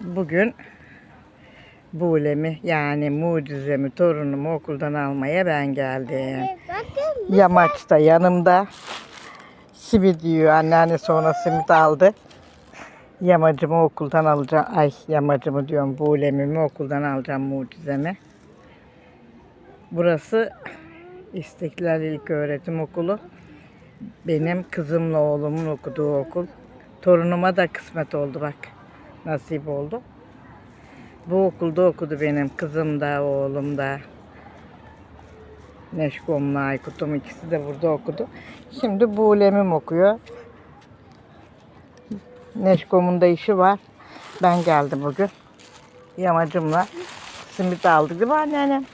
Bugün Buğlemi yani mucizemi torunumu okuldan almaya ben geldim. Yamaçta yanımda. Simit yiyor. Anneanne sonra simit aldı. Yamacımı okuldan alacağım. Ay yamacımı diyorum. Buğlemimi okuldan alacağım mucizemi. Burası İstiklal İlköğretim Okulu. Benim kızımla oğlumun okuduğu okul. Torunuma da kısmet oldu bak. Nasip oldu. Bu okulda okudu benim kızım da oğlum da. Neşkom'la Aykut'um ikisi de burada okudu. Şimdi Buğlem'im okuyor. Neşkom'un da işi var. Ben geldim bugün. Yamacımla simit aldık değil mi anneannem?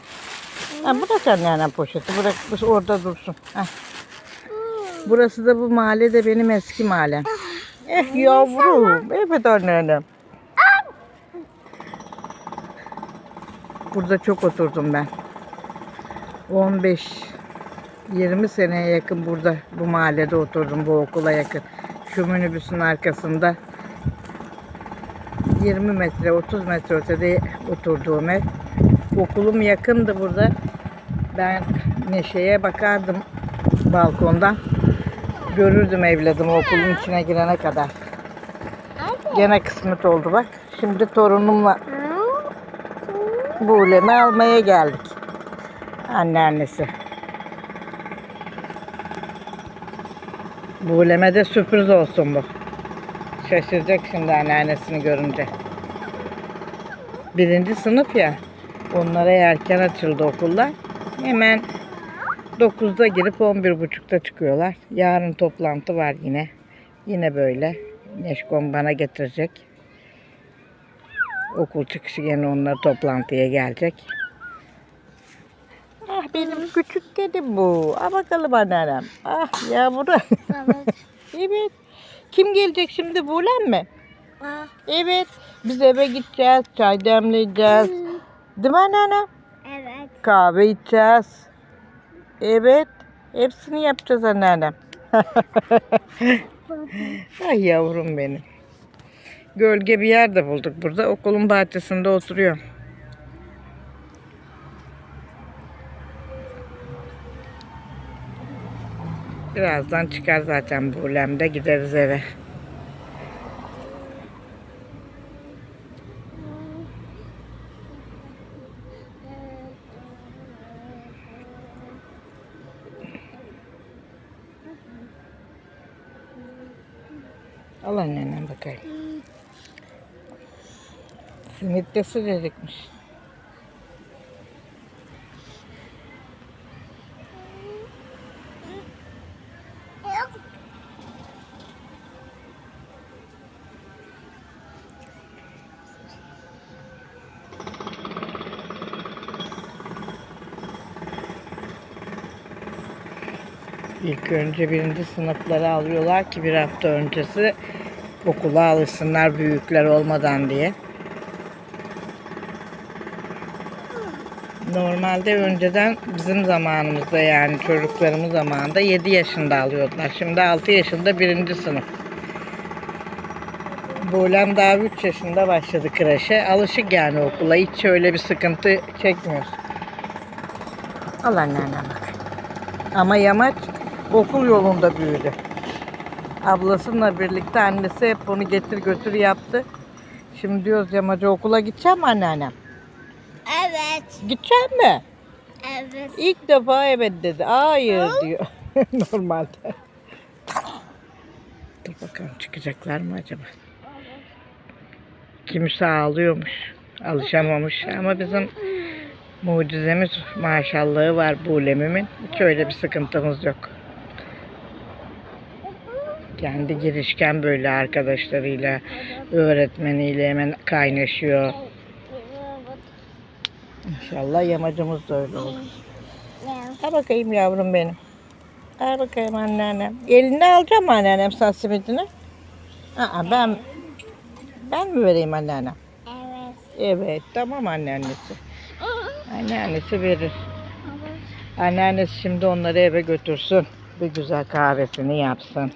Ha, bırak anneannem poşeti. Bırak orada dursun. Heh. Burası da bu mahalle de benim eski mahallem. Eh yavrum. Evet anneannem. Burada çok oturdum ben. 15 20 seneye yakın burada bu mahallede oturdum bu okula yakın. Şu minibüsün arkasında 20 metre 30 metre ötede oturduğum ev. Okulum yakındı burada. Ben Neşe'ye bakardım balkondan. Görürdüm evladımı okulun içine girene kadar. Gene kısmet oldu bak. Şimdi torunumla Buğlem'i almaya geldik. Anneannesi. Buğleme de sürpriz olsun bu. Şaşıracak şimdi anneannesini görünce. Birinci sınıf ya. Onlara erken açıldı okullar. Hemen 9'da girip 11.30'da çıkıyorlar. Yarın toplantı var yine. Yine böyle. Neşkom bana getirecek. Okul çıkışı gene onlar toplantıya gelecek. Ah benim küçük kedim bu. Ah bakalım anneannem. Ah yavrum. Evet. evet. Kim gelecek şimdi Buğlem mi? Ah, Evet. Biz eve gideceğiz. Çay demleyeceğiz. Değil mi anneannem? evet. Kahve içeceğiz. Evet. Hepsini yapacağız anneannem. Ay yavrum benim. Gölge bir yer de bulduk burada. Okulun bahçesinde oturuyor. Birazdan çıkar zaten Buğlem'de gideriz eve. Al annenden bakayım. Simit de sıcacıkmış. İlk önce birinci sınıfları alıyorlar ki bir hafta öncesi okula alışsınlar büyükler olmadan diye. Normalde önceden bizim zamanımızda yani çocuklarımız zamanında 7 yaşında alıyordular. Şimdi 6 yaşında birinci sınıf. Buğlem daha 3 yaşında başladı kreşe. Alışık yani okula. Hiç öyle bir sıkıntı çekmiyor. Al anneannem bak. Ama yamaç okul yolunda büyüdü. Ablasıyla birlikte annesi hep onu getir götür yaptı. Şimdi diyoruz yamacı okula gideceğim anneannem? Evet. Gideceğim mi? Evet. İlk defa evet dedi. Hayır diyor. Normalde. Dur bakalım çıkacaklar mı acaba? Kimisi ağlıyormuş. Alışamamış. Ama bizim mucizemiz maşallahı var Buğlem'imin. Hiç öyle bir sıkıntımız yok. Kendi girişken böyle arkadaşlarıyla, öğretmeniyle hemen kaynaşıyor. İnşallah yamacımız da öyle olur. Al bakayım yavrum benim. Al bakayım anneannem. Elini alacağım anneannem sen simidini? Aa, ben ben mi vereyim anneannem? Evet. Evet tamam anneannesi. Anneannesi verir. Anneannesi şimdi onları eve götürsün. Bir güzel kahvesini yapsın.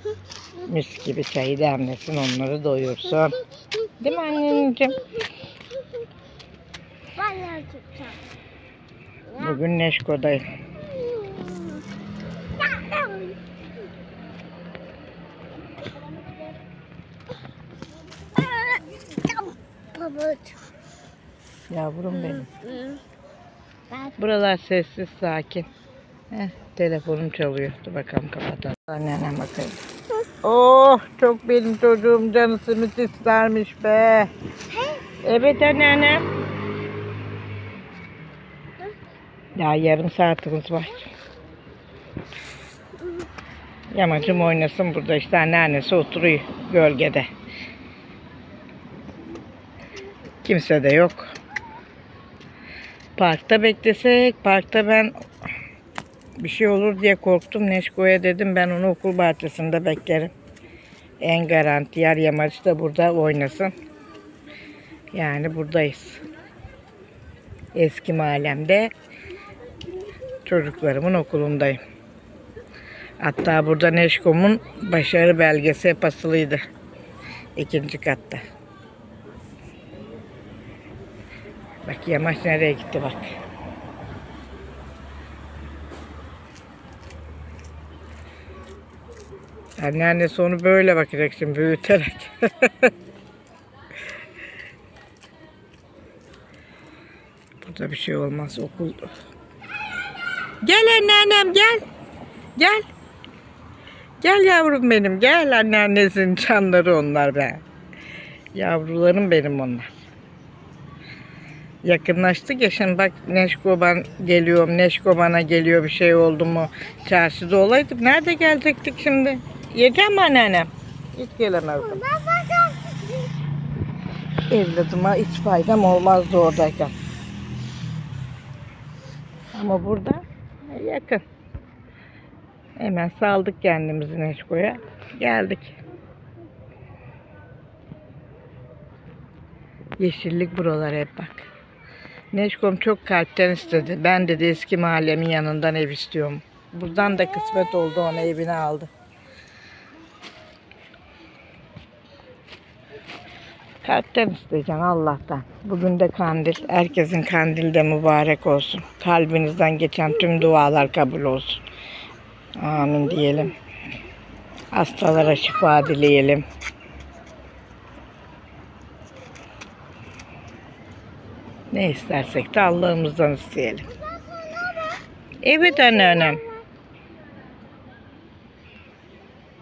Mis gibi çayı demlesin onları doyursun. Değil mi anneciğim? Bayağı tutacağım. Bugün Neşko'dayım. Pabuç. Yavrum benim. Ben Buralar sessiz sakin. Heh, telefonum çalıyor. Dur bakalım kapatalım. Anneannem bakayım. Oh çok benim çocuğum canı simit istermiş be. Evet anneannem. Daha yarım saatimiz var. Yamacım oynasın burada işte anneannesi oturuyor gölgede. Kimse de yok. Parkta beklesek, parkta ben bir şey olur diye korktum. Neşko'ya dedim ben onu okul bahçesinde beklerim. En garanti yer yamaç da burada oynasın. Yani buradayız. Eski mahallemde çocuklarımın okulundayım. Hatta burada Neşkom'un başarı belgesi hep asılıydı. İkinci katta. Bak yamaç nereye gitti bak. Anneannesi onu böyle bakacak şimdi büyüterek. Burada bir şey olmaz okul. Gel anneannem gel. Gel. Gel yavrum benim gel anneannesinin canları onlar be. Yavrularım benim onlar. Yakınlaştık ya şimdi bak Neşkoban geliyorum, Neşkoban'a geliyor bir şey oldu mu? Çarşıda olaydık. Nerede gelecektik şimdi? Yiyeceğim mi anneannem? Hiç gelemezdim. Evladıma hiç faydam olmazdı oradayken. Ama burada yakın. Hemen saldık kendimizi Neşko'ya. Geldik. Yeşillik buralar hep bak. Neşkom çok kalpten istedi. Ben dedi eski mahallemin yanından ev istiyorum. Buradan da kısmet oldu ona evini aldı. Kalpten isteyeceksin Allah'tan. Bugün de kandil. Herkesin kandil de mübarek olsun. Kalbinizden geçen tüm dualar kabul olsun. Amin diyelim. Hastalara şifa dileyelim. Ne istersek de Allah'ımızdan isteyelim. Evet anneannem.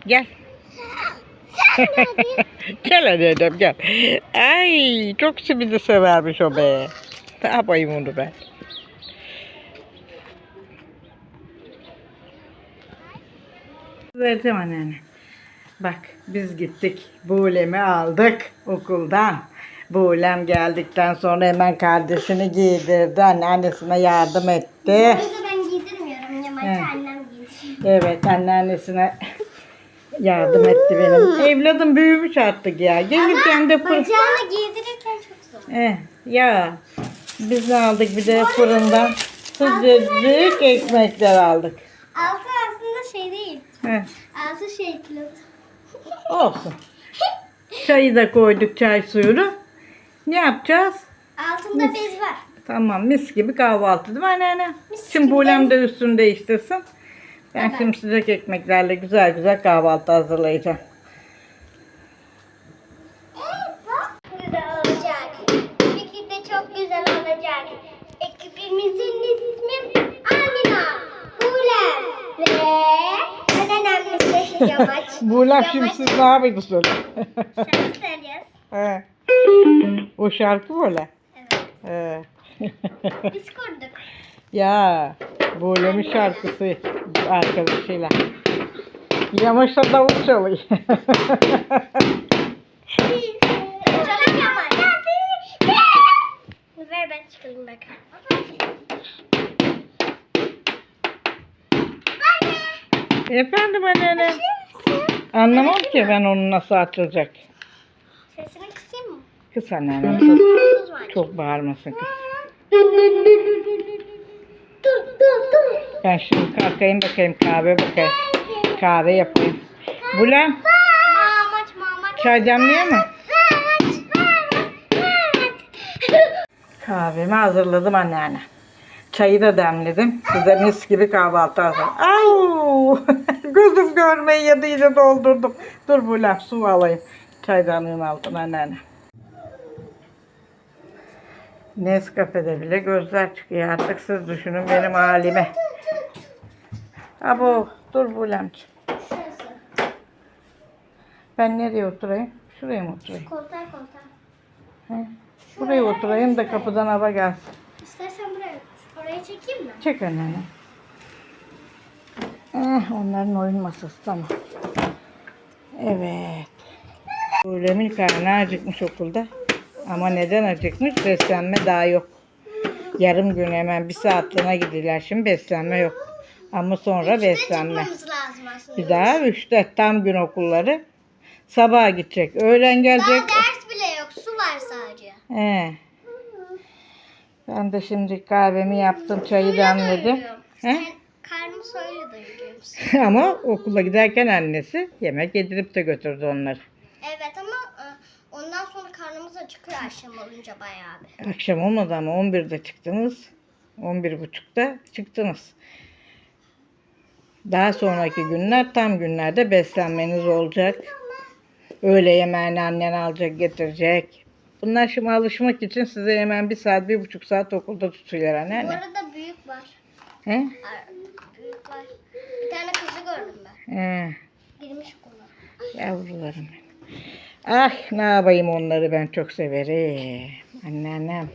Gel. Gel anneannem gel. Ay çok simidi severmiş o be. Ne yapayım onu ben? Verdim anneanne. Bak biz gittik. Buğlem'i aldık okuldan. Buğlem geldikten sonra hemen kardeşini giydirdi. Anneannesine yardım etti. Burada ben giydirmiyorum. Evet. annem giydir. Evet anneannesine yardım etti benim. Evladım büyümüş artık ya. Gelirken de fır... Bacağını giydirirken çok zor. Eh, ya biz ne aldık bir de fırından sıcacık ekmekler aldık. Altı aslında şey değil. Heh, Altı şey kilo. olsun. Çayı da koyduk çay suyunu. Ne yapacağız? Altında bez var. Tamam mis gibi kahvaltı değil mi anneanne? Mis Şimdi gibi. Buğlem de üstünü değiştirsin. Ben Tamam. şimdi sıcak ekmeklerle güzel güzel kahvaltı hazırlayacağım. Güzel olacak. Peki de çok güzel olacak. Ekibimizin ismi Amina, Bulem ve en önemlisi Yamaç. Buğlem şimdi siz ne yapıyorsunuz? şarkı söylüyoruz. He. O şarkı böyle. Evet. He. Biz kurduk. Ya Buğlem'in şarkısı arkadaşıyla. Yamaçta davul çalıyor. Çalak Yamaç. Ver ben çıkarayım bak. Efendim anneanne. Anlamam ki ben onu nasıl açılacak. Sesini kısayım mı? Kız anneanne. Sus var. Çok bağırmasın kız. Ben şimdi kalkayım bakayım kahve bakayım. Kahve yapayım. Bulan. Çay demliyor mu? Kahvemi hazırladım anneanne. Çayı da demledim. Size mis gibi kahvaltı hazır. Au! Gözüm görmeyi yediyle doldurdum. Dur bu laf su alayım. Çaydanlığın altına anneanne. Nescafe'de bile gözler çıkıyor. Artık siz düşünün benim halime. Abo dur Bulemci. Şurası. Ben nereye oturayım? Şuraya mı oturayım? Koltuğa koltuğa. He? Buraya oturayım da kapıdan hava gelsin. İstersen buraya otur. Oraya çekeyim mi? Çek anneanne. Eh, onların oyun masası tamam. Evet. Bulem'in karnı acıkmış okulda. Ama neden acıkmış? Beslenme daha yok. Yarım gün hemen bir saatliğine gidiyorlar. Şimdi beslenme yok. Ama sonra beslenme. Bir daha üçte tam gün okulları. Sabah gidecek. Öğlen gelecek. Daha ders bile yok. Su var sadece. He. Ben de şimdi kahvemi yaptım, çayı demledim. He? Karnımı soyla doyuruyorum. Ama okula giderken annesi yemek yedirip de götürdü onları. Evet ama acıkıyor akşam olunca bayağı bir. Akşam olmadı ama 11'de çıktınız. 11.30'da çıktınız. Daha sonraki günler tam günlerde beslenmeniz olacak. Öğle yemeğini annen alacak getirecek. Bunlar şimdi alışmak için size hemen bir saat, bir buçuk saat okulda tutuyorlar Bu anneanne. arada büyük var. He? Büyük var. Bir tane kızı gördüm ben. He. Girmiş okula. Yavrularım benim. Ah ne yapayım onları ben çok severim. Anneannem.